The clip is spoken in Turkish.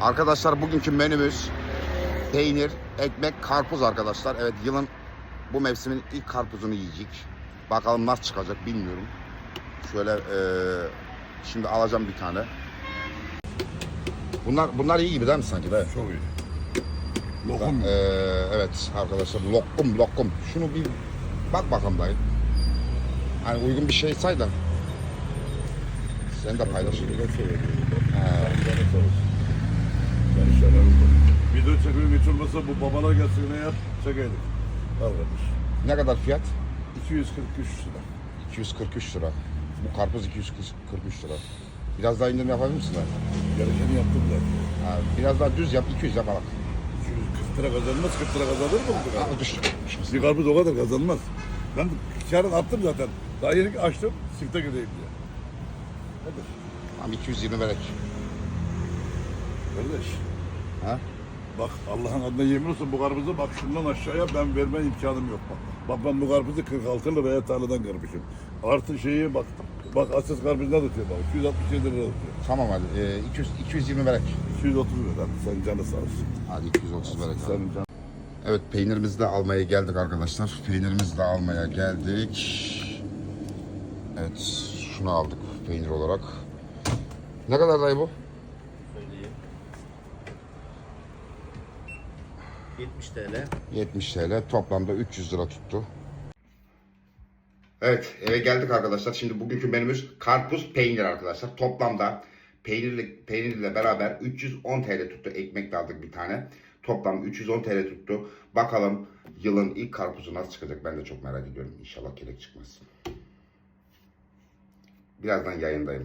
Arkadaşlar bugünkü menümüz peynir, ekmek, karpuz arkadaşlar. Evet yılın bu mevsimin ilk karpuzunu yiyecek. Bakalım nasıl çıkacak bilmiyorum. Şöyle eee, şimdi alacağım bir tane. Bunlar bunlar iyi gibi değil mi sanki be? Çok iyi. Lokum. Eee, evet arkadaşlar lokum lokum. Şunu bir bak bakalım dayı. Hani uygun bir şey say da. Sen de paylaş. Video çekimi hiç olmasa bu babalar gelsin ne yap çekeydik. Kardeş. Ne kadar fiyat? 243 lira. 243 lira. Bu karpuz 243 lira. Biraz daha indirim yapabilir misin? abi? Gerekeni yaptım da. Ha, biraz daha düz yap, 200 yap alak. 240 lira kazanmaz, 40 lira kazanır mı bu kadar? Ha, düş. Bir karpuz o kadar kazanmaz. Ben karın attım zaten. Daha yeni açtım, sifte gideyim diye. Kardeş, Tamam 220 verek. kardeş. Ha? Bak Allah'ın adına yemin olsun bu karpuzu bak şundan aşağıya ben verme imkanım yok bak. Bak ben bu karpuzu 46 liraya tarladan kırmışım. Artı şeyi bak. Bak asıl karpuz ne tutuyor bak. 267 lira tutuyor. Tamam hadi. Ee, 200, 220 verek. 230 lira. Sen canı sağ olsun. Hadi 230 verek. abi. Senin. Evet peynirimizi de almaya geldik arkadaşlar. Peynirimizi de almaya geldik. Evet şunu aldık peynir olarak. Ne kadar dayı bu? 70 TL. 70 TL. Toplamda 300 lira tuttu. Evet eve geldik arkadaşlar. Şimdi bugünkü menümüz karpuz peynir arkadaşlar. Toplamda peynirli, peynirle beraber 310 TL tuttu. Ekmek de aldık bir tane. Toplam 310 TL tuttu. Bakalım yılın ilk karpuzu nasıl çıkacak ben de çok merak ediyorum. İnşallah kelek çıkmaz. Birazdan yayındayım.